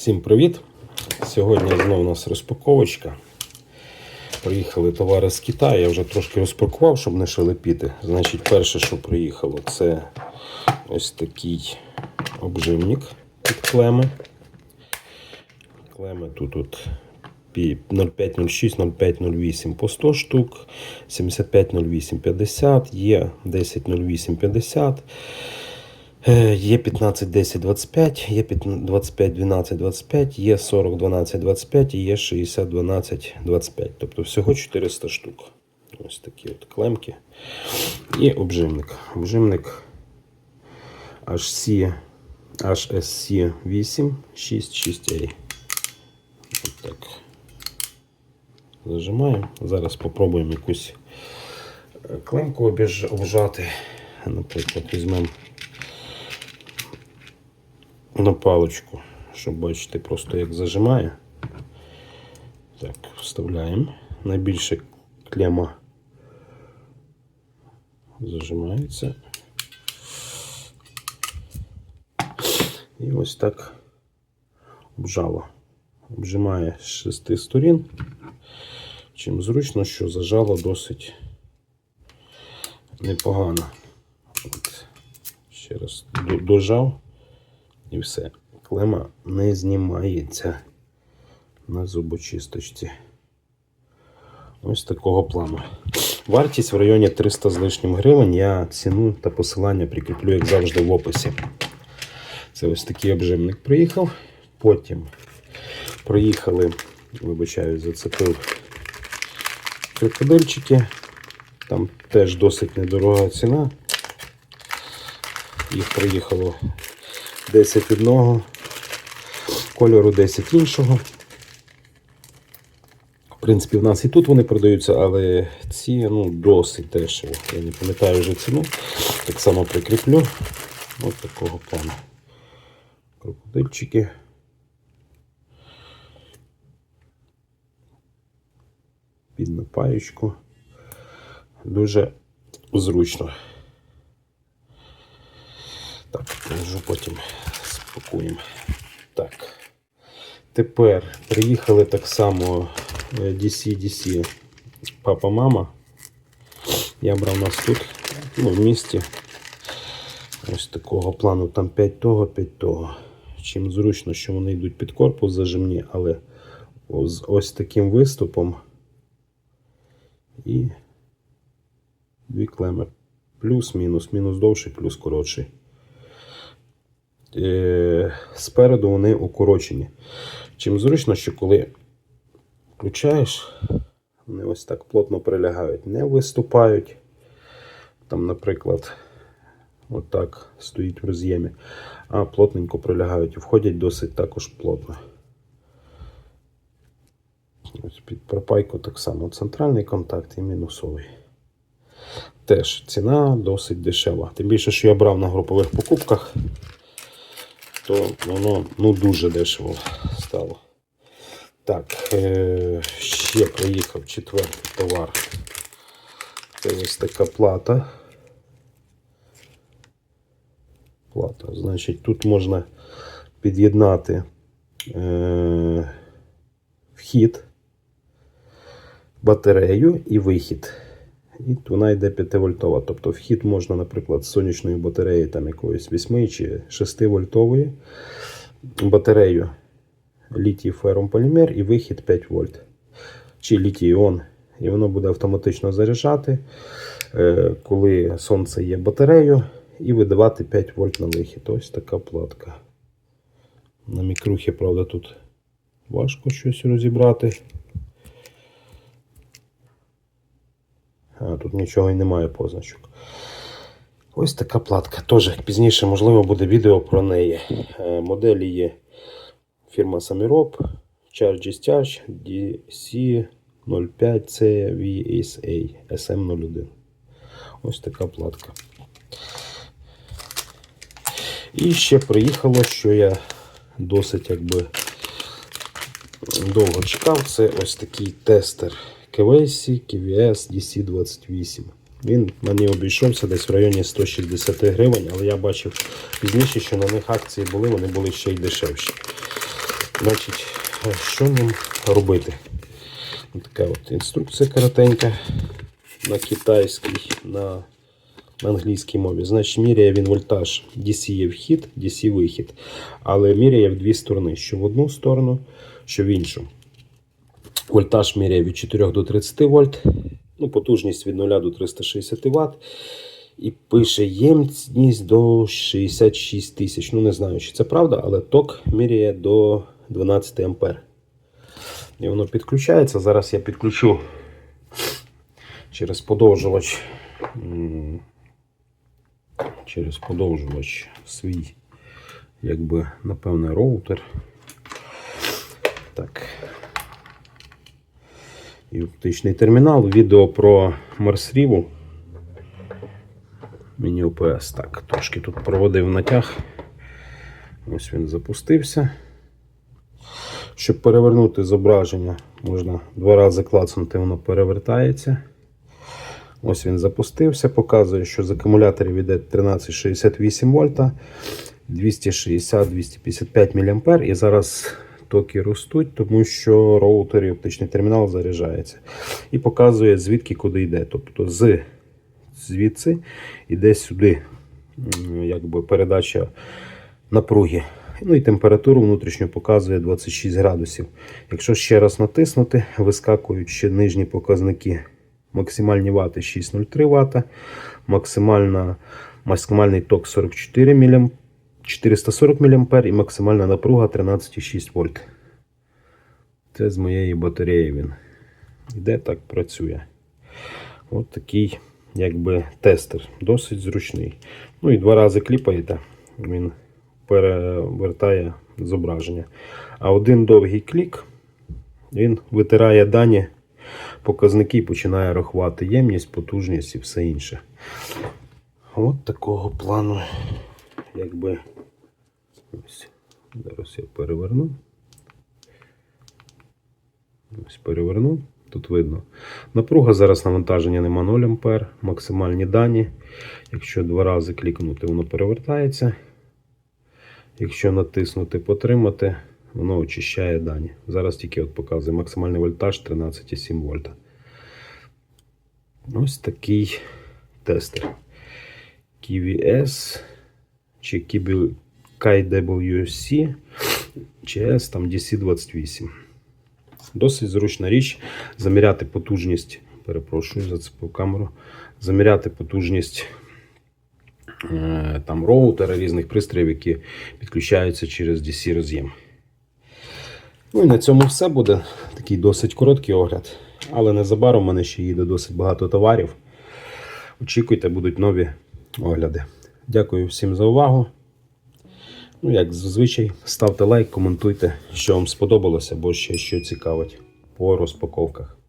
Всім привіт! Сьогодні знову у нас розпаковочка. Приїхали товари з Китаю. Я вже трошки розпакував, щоб не шелепіти. Значить, перше, що приїхало, це ось такий обживник під клеми. Клеми тут от 0506, 0508 по 100 штук, 7508 50, є 1008 50. Е, Є 15, 10, 25, є 15, 25, 12, 25, є 40, 12, 25 і є 60, 12, 25. Тобто всього 400 штук. Ось такі от клемки. І обжимник. Обжимник HC, HSC 8, 6, 6A. От так. Зажимаємо. Зараз спробуємо якусь е, клемку обіж- обжати. Наприклад, візьмемо на паличку, щоб бачити просто як зажимає. Так, вставляємо. Найбільше клема зажимається. І ось так обжало. Обжимає з шести сторін. Чим зручно, що зажало досить непогано. От. Ще раз до- дожав. І все. Клема не знімається на зубочисточці. Ось такого плану. Вартість в районі 300 з лишнім гривень. Я ціну та посилання прикріплю, як завжди, в описі. Це ось такий обжимник приїхав. Потім приїхали, вибачаю, зацепив крокодильчики. Там теж досить недорога ціна. Їх приїхало 10 одного, кольору 10 іншого. В принципі, в нас і тут вони продаються, але ці ну, досить дешево. Я не пам'ятаю вже ціну. Так само прикріплю. Ось такого плану. Крокодильчики. Під напаєчку. Дуже зручно. Так, положу потім спакуємо. Так. Тепер приїхали так само е, DC DC папа мама. Я брав нас тут, ну, в місті. Ось такого плану. Там 5 того, 5 того. Чим зручно, що вони йдуть під корпус зажимні, але з ось таким виступом і дві клеми. Плюс-мінус, мінус довший, плюс коротший. Е, спереду вони укорочені. Чим зручно, що коли включаєш, вони ось так плотно прилягають, не виступають. Там, наприклад, отак стоїть в роз'ємі, а плотненько прилягають і входять досить також плотно. Ось під пропайку так само центральний контакт і мінусовий. Теж ціна досить дешева. Тим більше, що я брав на групових покупках то воно ну, дуже дешево стало. Так, е- ще приїхав четвертий товар. Це ось така плата. Плата. Значить, тут можна під'єднати е- вхід, батарею і вихід. І вона йде 5 вольтова. Тобто вхід можна, наприклад, з сонячної батареї там якоїсь 8 чи 6 вольтової батарею літій фером полімер і вихід 5 вольт. Чи літій іон. І воно буде автоматично заряджати, е, коли сонце є батарею, і видавати 5 вольт на вихід. Ось така платка. На мікрухі, правда, тут важко щось розібрати. Тут нічого і немає позначок. Ось така платка. Теж пізніше, можливо, буде відео про неї. Е, Моделі є фірма Samirop, Charge Discharge DC05CVSA SM01. Ось така платка. І ще приїхало, що я досить якби довго чекав. Це ось такий тестер KVC KVS DC28. Він мені обійшовся десь в районі 160 гривень, але я бачив пізніше, що на них акції були, вони були ще й дешевші. Значить, що нам робити? Така от інструкція коротенька на китайській, на, на англійській мові. Значить, міряє він вольтаж. DC є вхід, DC вихід. Але міряє в дві сторони: що в одну сторону, що в іншу. Вольтаж міряє від 4 до 30 вольт, ну, потужність від 0 до 360 Вт. І пише ємність до 66 тисяч. Ну, не знаю, чи це правда, але ток міряє до 12 ампер. І воно підключається. Зараз я підключу через подовжувач. Через подовжувач свій, якби, напевне, роутер. Так. І оптичний термінал. Відео про Марсріву. Міні ОПС. Так, трошки тут проводив натяг. Ось він запустився. Щоб перевернути зображення, можна два рази клацнути, воно перевертається. Ось він запустився, показує, що з акумуляторів йде 1368 вольта, 260-255 мА. І зараз токи ростуть, тому що роутер і оптичний термінал заряджається. І показує, звідки куди йде. Тобто з звідси йде сюди якби передача напруги. Ну і температуру внутрішню показує 26 градусів. Якщо ще раз натиснути, вискакують ще нижні показники. Максимальні вати 6,03 Вт, максимальний ток 44 мА, 440 мА і максимальна напруга 13,6 вольт. Це з моєї батареї він. Іде так працює. От такий якби тестер. Досить зручний. Ну і два рази кліпаєте, він перевертає зображення. А один довгий клік, він витирає дані, показники починає рахувати ємність, потужність і все інше. От такого плану, якби. Ось. Зараз я переверну. Ось переверну. Тут видно. Напруга зараз навантаження нема 0 А, максимальні дані. Якщо два рази клікнути, воно перевертається. Якщо натиснути Потримати, воно очищає дані. Зараз тільки от показує максимальний вольтаж 13,7 вольта. Ось такий тестер. KVS чи KW- KWC S там DC28. Досить зручна річ заміряти потужність. Перепрошую, зацепив камеру. Заміряти потужність е, там роутера, різних пристроїв, які підключаються через DC роз'єм. Ну і на цьому все буде. Такий досить короткий огляд. Але незабаром в мене ще їде досить багато товарів. Очікуйте, будуть нові огляди. Дякую всім за увагу. Ну, як зазвичай, ставте лайк, коментуйте, що вам сподобалося, або ще що цікавить по розпаковках.